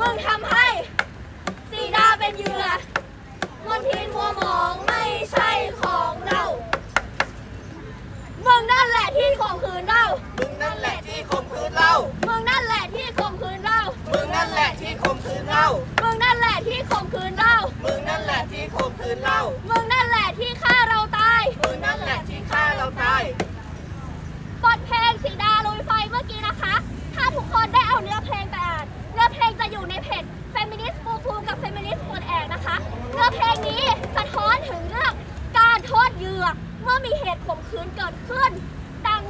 มึงทำให้สีดาเป็นเหยื่อมนทินมัวหมองไม่ใช่ของเรา มึงนั่นแหละที่ข่มขืนเรา มึงนั่นแหละ มื่อมีเหตุข่มขืนเกิดขึ้น ดัง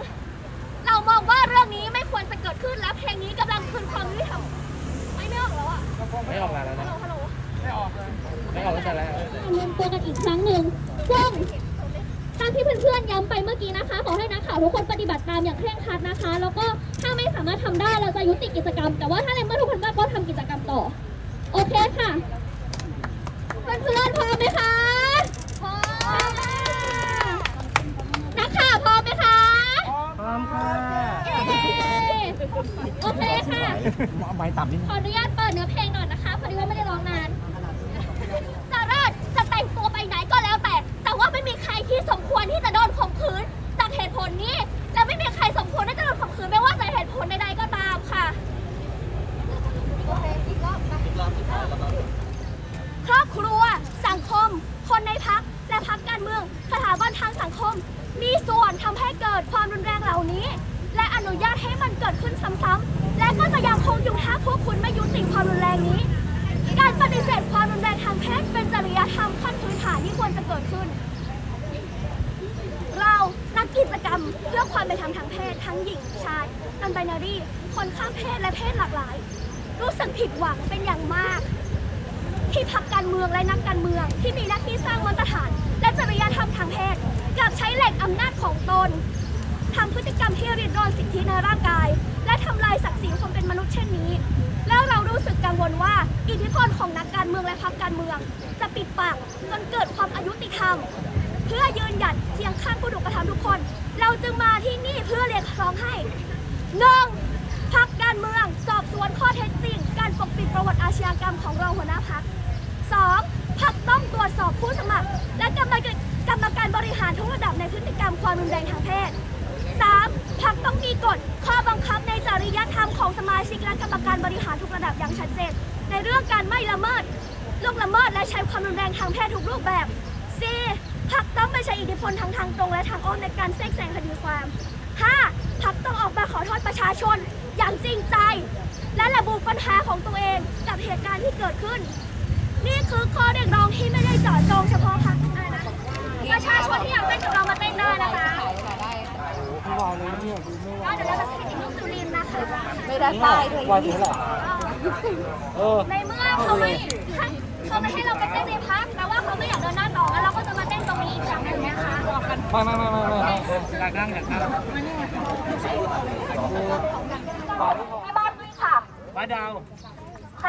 เรามองว่าเรื่องนี้ไม่ควรจะเกิดขึ้นและเพลงนี้กำลังคืนความยุติธรรมไม่ไม่ออกแล้วอะไม่ออกมาแล้วฮัลนะโหลฮัลโหลไม่ออกตั้งแต่แรกรวมตัวกันอีกครั้งหนึ่งซึ่งตามที่เพื่อนๆย้ำไปเมื่อกี้นะคะ ขอให้นักข่าวทุกคนปฏิบัติตามอย่างเคร่งครัดนะคะ แล้วก็ถ้าไม่สามารถทำได้เราจะยุติกิจกรรม แต่ว่าถ้าในเมื่อทุกคนมาก็ทำกิจกรรมต่อ โอเคค่ะ เพื่อนๆพร้อมไหมคะ พร้อมนักข่าวพร้อมไหมคะ พร้อมค่ะ เย้ โอเคค่ะ เอาไม้ต่ำนิดขออนุญาตเปิดเนื้อเพลงหน่อยนะคะพอดีว่าไม่ได้ร้องนานจะเลิศจะแต่งตัวไปไหนก็แล้วแต่ แต่ว่าไม่มีใครที่สมควรที่จะโดนข่มขืนจากเหตุผลนี้ และไม่มีใครสมควรที่จะโดนข่มขืนไม่ว่าจะเหตุผลใดๆก็ตามค่ะโอเคอีกรอบครอบครัว สังคม คนในพักและพักการเมือง สถาบันทางสังคม มีส่วนทำให้เกิดความรุนแรงเหล่านี้และอนุญาต ให้มันเกิดขึ้นซ้ำๆและก็จะยังคงอยู่ถ้าพวกคุณไม่ยุติความรุนแรงนี้ การปฏิเสธความรุนแรงทางเพศเป็นจริยธรรมขั้นพื้นฐานที่ควรจะเกิดขึ้น เรานักกิจกรรมเพื่อความเป็นธรรมทางเพศทั้งหญิงชายนันไบนารีคนข้ามเพศและเพศหลากหลาย รู้สึกผิดหวังเป็นอย่างมาก ที่พักการเมืองและนักการเมืองที่มีหน้าที่สร้างมาตรฐาน และจริยธรรมทางเพศกลับใช้แหล่งอำนาจของตน ทำพฤติกรรมที่ริดรอนสิทธิในร่างกาย และทำลายศักดิ์ศรีความเป็นมนุษย์เช่นนี้ แล้วเรารู้สึกกังวลว่าอิทธิพลของนักการเมืองและพรรคการเมือง จะปิดปากจนเกิดความอายุติธรรม เพื่อยืนหยัดเคียงข้างผู้ถูกกระทำทุกคน เราจึงมาที่นี่เพื่อเรียกร้องให้หนึ่งพักการเมือง สอบสวนข้อเท็จจริง การปกปิดประวัติอาชญากรรมของรองหัวหน้าพัก 2. พักต้องตรวจสอบผู้สมัคร และกรรมการกรรมการบริหารทุกระดับในพฤติกรรมความรุนแรงทาง บริหารทุกระดับอย่างชัดเจน ในเรื่องการไม่ละเมิดล่วงละเมิดและใช้ความรุนแรงทางเพศทุกรูปแบบ 4. พักต้องไม่ใช้อิทธิพลทางทางตรงและทางอ้อมในการแทรกแซงคดีความ 5. พักต้องออกมาขอโทษประชาชน อย่างจริงใจ และระบุปัญหาของตัวเองกับเหตุการณ์ที่เกิดขึ้น นี่คือข้อเรียกร้องที่ไม่ได้เจาะจงเฉพาะพรรคอะไรนะประชาชนที่อยากเต้นกับเรามาเต้นได้นะคะก็เดี๋ยวเราจะ ไม่ได้ป้ายเลยว่าถึงหรอเออในเมื่อเขาไม่ให้เขาไม่ให้เราไปเต้นในพักแต่ว่าเขาไม่อยากเดินหน้าต่อแล้วเราก็จะมาเต้นตรงนี้อีกครั้งหนึ่งนะคะไม่ไม่ไม่ไม่ไม่อยากนั่งอยากนั่งที่บ้านด้วยค่ะป้าดาวโอเค